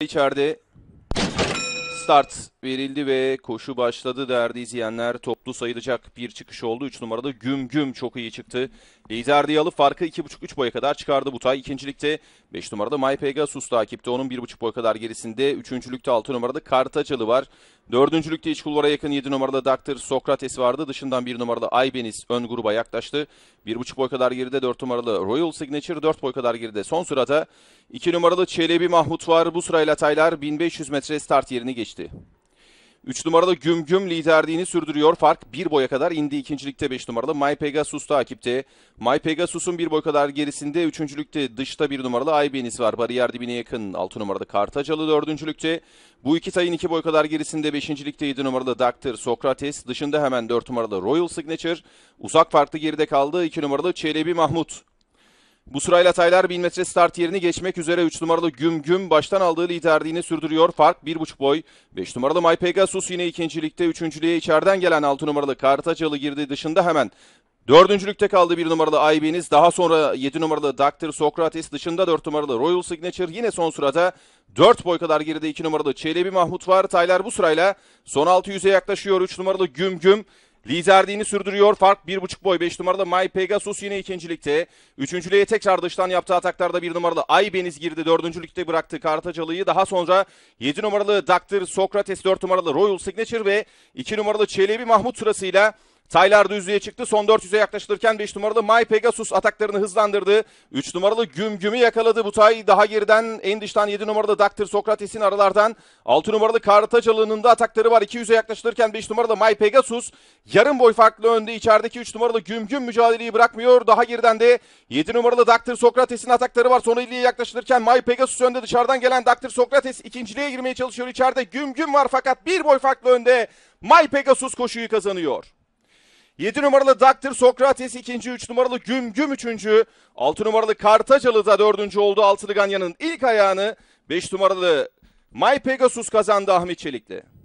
içeride. Start verildi ve koşu başladı değerli izleyenler. Toplu sayılacak bir çıkış oldu. 3 numarada Güm Güm çok iyi çıktı. Liderliği alıp farkı 2.5-3 boya kadar çıkardı Butay. İkincilikte 5 numarada My Pegasus takipte. Onun 1.5 boy kadar gerisinde. Üçüncülükte 6 numarada Kartacalı var. Dördüncülükte iç kulvara yakın 7 numarada Dr. Sokrates vardı. Dışından 1 numarada Aybeniz ön gruba yaklaştı. 1.5 boy kadar geride 4 numaralı Royal Signature 4 boy kadar geride. Son sırada 2 numaralı Çelebi Mahmut var. Bu sırayla Taylar 1500 metre start yerini geçti. 3 numaralı Güm Güm liderliğini sürdürüyor. Fark 1 boya kadar indi. İkincilikte 5 numaralı My Pegasus takipte. My Pegasus'un 1 boy kadar gerisinde. Üçüncülükte dışta 1 numaralı Aybeniz var. Bariyer dibine yakın 6 numaralı Kartacalı dördüncülükte. Bu iki tayın 2 boy kadar gerisinde. Beşincilikte 7 numaralı Dr. Sokrates. Dışında hemen 4 numaralı Royal Signature. Uzak farklı geride kaldı. 2 numaralı Çelebi Mahmut. Bu sırayla Taylar 1000 metre start yerini geçmek üzere 3 numaralı Güm Güm baştan aldığı liderliğini sürdürüyor. Fark 1.5 boy. 5 numaralı My Pegasus yine ikincilikte. Üçüncülüğe içeriden gelen 6 numaralı Kartacalı girdi dışında hemen. Dördüncülükte kaldı 1 numaralı Aybeniz. Daha sonra 7 numaralı Dr. Sokrates dışında 4 numaralı Royal Signature. Yine son sırada 4 boy kadar geride 2 numaralı Çelebi Mahmut var. Taylar bu sırayla son 600'e yaklaşıyor. 3 numaralı Güm Güm. Liderliğini sürdürüyor. Fark 1.5 boy. 5 numaralı My Pegasus yine ikincilikte. Üçüncülüğe tekrar dıştan yaptığı ataklarda 1 numaralı Aybeniz girdi. Dördüncülükte bıraktı Kartacalı'yı. Daha sonra 7 numaralı Dr. Sokrates, 4 numaralı Royal Signature ve 2 numaralı Çelebi Mahmut sırasıyla Taylar düzlüğe çıktı. Son 400'e yaklaştırırken 5 numaralı My Pegasus ataklarını hızlandırdı. 3 numaralı Güm Güm'ü yakaladı. Bu tay daha geriden en dıştan 7 numaralı Dr. Sokrates'in aralardan 6 numaralı Kartacalı'nın da atakları var. 200'e yaklaştırırken 5 numaralı My Pegasus yarım boy farklı önde. içerideki 3 numaralı Güm Güm mücadeleyi bırakmıyor. Daha geriden de 7 numaralı Dr. Sokrates'in atakları var. Son 50'ye yaklaştırırken My Pegasus önde. Dışarıdan gelen Dr. Sokrates ikinciliğe girmeye çalışıyor. İçeride Güm Güm var fakat bir boy farklı önde. My Pegasus koşuyu kazanıyor. 7 numaralı Dr. Sokrates ikinci, 3 numaralı Güm Güm üçüncü, 6 numaralı Kartacalı da dördüncü oldu. Altılı Ganyan'ın ilk ayağını 5 numaralı My Pegasus kazandı Ahmet Çelik'le.